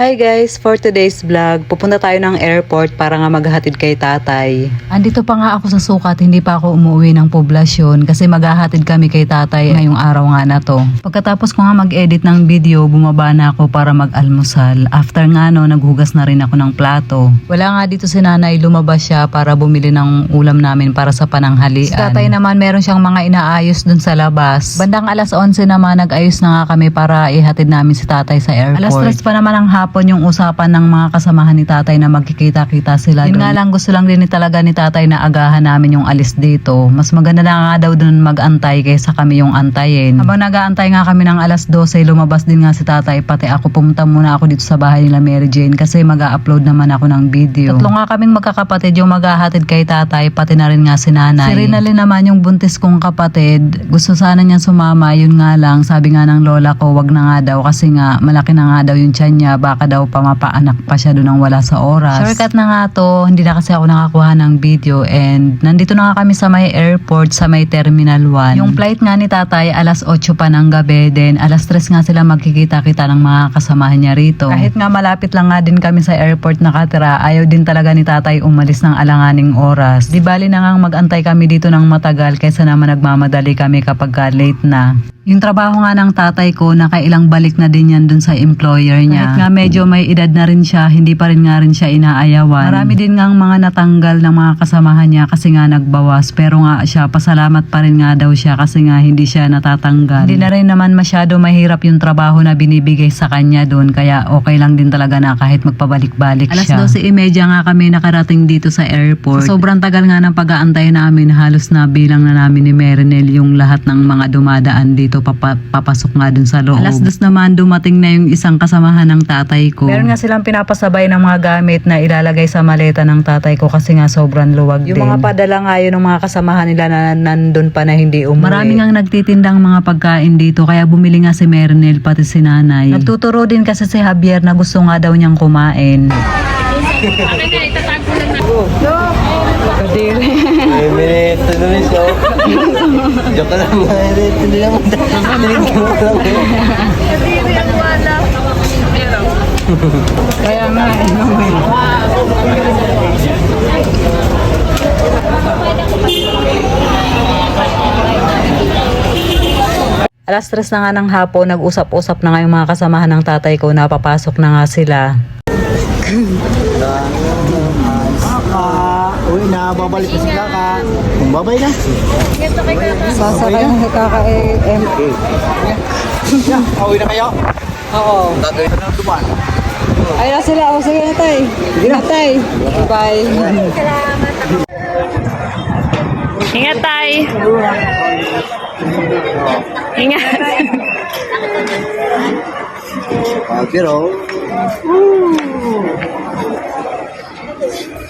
Hi guys, for today's vlog, pupunta tayo ng airport para nga maghatid kay tatay. Andito pa nga ako sa sukat, hindi pa ako umuwi ng poblasyon kasi maghahatid kami kay tatay ngayong araw nga na to. Pagkatapos ko nga mag-edit ng video, bumaba na ako para mag-almusal. After nga no, naghugas na rin ako ng plato. Wala nga dito si nanay, lumabas siya para bumili ng ulam namin para sa pananghalian. Si tatay naman meron siyang mga inaayos dun sa labas. Bandang alas 11 naman, nag-ayos na nga kami para ihatid namin si tatay sa airport. Alas 3 pa naman ang hapon yung usapan ng mga kasamahan ni tatay na magkikita-kita sila Yun nga lang, gusto lang din ni talaga ni tatay na agahan namin yung alis dito. Mas maganda na nga daw dun mag-antay kaysa kami yung antayin. Habang nag-aantay nga kami ng alas 12, lumabas din nga si tatay, pati ako pumunta muna ako dito sa bahay nila Mary Jane kasi mag-upload naman ako ng video. Tatlo nga kaming magkakapatid yung maghahatid kay tatay, pati na rin nga si nanay. Si Rinalyn naman yung buntis kong kapatid, gusto sana niya sumama, yun nga lang, sabi nga ng lola ko, wag na nga daw kasi nga malaki na nga daw yung tiyan niya, baka daw pamapaanak pa siya doon ng wala sa oras. Shortcut na nga to, hindi na kasi ako nakakuha ng video and nandito na nga kami sa may airport, sa may Terminal 1. Yung flight nga ni tatay, alas 8 pa ng gabi, then alas 3 nga sila magkikita-kita ng mga kasamahan niya rito. Kahit nga malapit lang nga din kami sa airport nakatira, ayaw din talaga ni tatay umalis ng alanganing oras. Di bali na nga magantay kami dito ng matagal kaysa naman nagmamadali kami kapag ka late na. Yung trabaho nga ng tatay ko, nakailang balik na din yan dun sa employer niya. Kahit nga medyo may edad na rin siya, hindi pa rin nga rin siya inaayawan. Marami din nga mga natanggal ng mga kasamahan niya kasi nga nagbawas. Pero nga siya, pasalamat pa rin nga daw siya kasi nga hindi siya natatanggal. Hindi na rin naman masyado mahirap yung trabaho na binibigay sa kanya dun. Kaya okay lang din talaga na kahit magpabalik-balik siya. Alas 12.30 nga kami nakarating dito sa airport. Sa sobrang tagal nga ng pag-aantay namin, halos na bilang na namin ni Merinel yung lahat ng mga dumadaan dito papa- papasok nga dun sa loob. Alas dos naman dumating na yung isang kasamahan ng tatay ko. Meron nga silang pinapasabay ng mga gamit na ilalagay sa maleta ng tatay ko kasi nga sobrang luwag din. Yung mga padala nga yun ng mga kasamahan nila na nandun pa na hindi umuwi. Marami nga nagtitindang mga pagkain dito kaya bumili nga si Merinel pati si nanay. Nagtuturo din kasi si Javier na gusto nga daw niyang kumain. Kadiri. May minute to nulis ko. Joke lang. Hindi naman dahil ko lang. Kaya nga, eh, Alas tres na nga ng hapon, nag-usap-usap na nga yung mga kasamahan ng tatay ko na papasok na nga sila. Kaka, uwi na, babalik na si Kaka. Babay na. Sasakay ng kaka-AM. Yeah, uwi na kayo. Oo. Gagawin na ng duman. Ay na sila. O sige na tay. Sige na tay. Bye. Ingat tay. Ingat. Pero, Karena,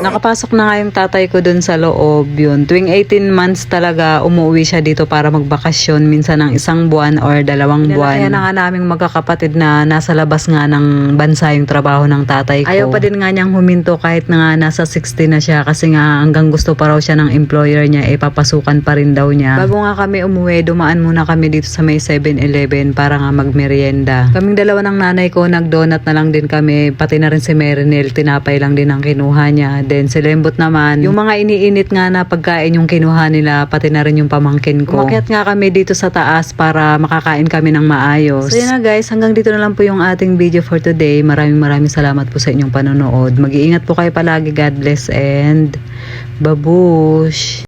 Nakapasok na nga yung tatay ko dun sa loob yun. Tuwing 18 months talaga umuwi siya dito para magbakasyon minsan ng isang buwan or dalawang buwan. Kaya na nga naming magkakapatid na nasa labas nga ng bansa yung trabaho ng tatay ko. Ayaw pa din nga niyang huminto kahit na nga nasa 60 na siya kasi nga hanggang gusto pa raw siya ng employer niya eh papasukan pa rin daw niya. Bago nga kami umuwi, dumaan muna kami dito sa may 7-Eleven para nga magmerienda. Kaming dalawa ng nanay ko nag-donut na lang din kami pati na rin si Merinel tinapay lang din ang kinuha niya. Then si Lembot naman, yung mga iniinit nga na pagkain yung kinuha nila, pati na rin yung pamangkin ko. Umakyat nga kami dito sa taas para makakain kami ng maayos. So yun na guys, hanggang dito na lang po yung ating video for today. Maraming maraming salamat po sa inyong panonood. Mag-iingat po kayo palagi. God bless and babush!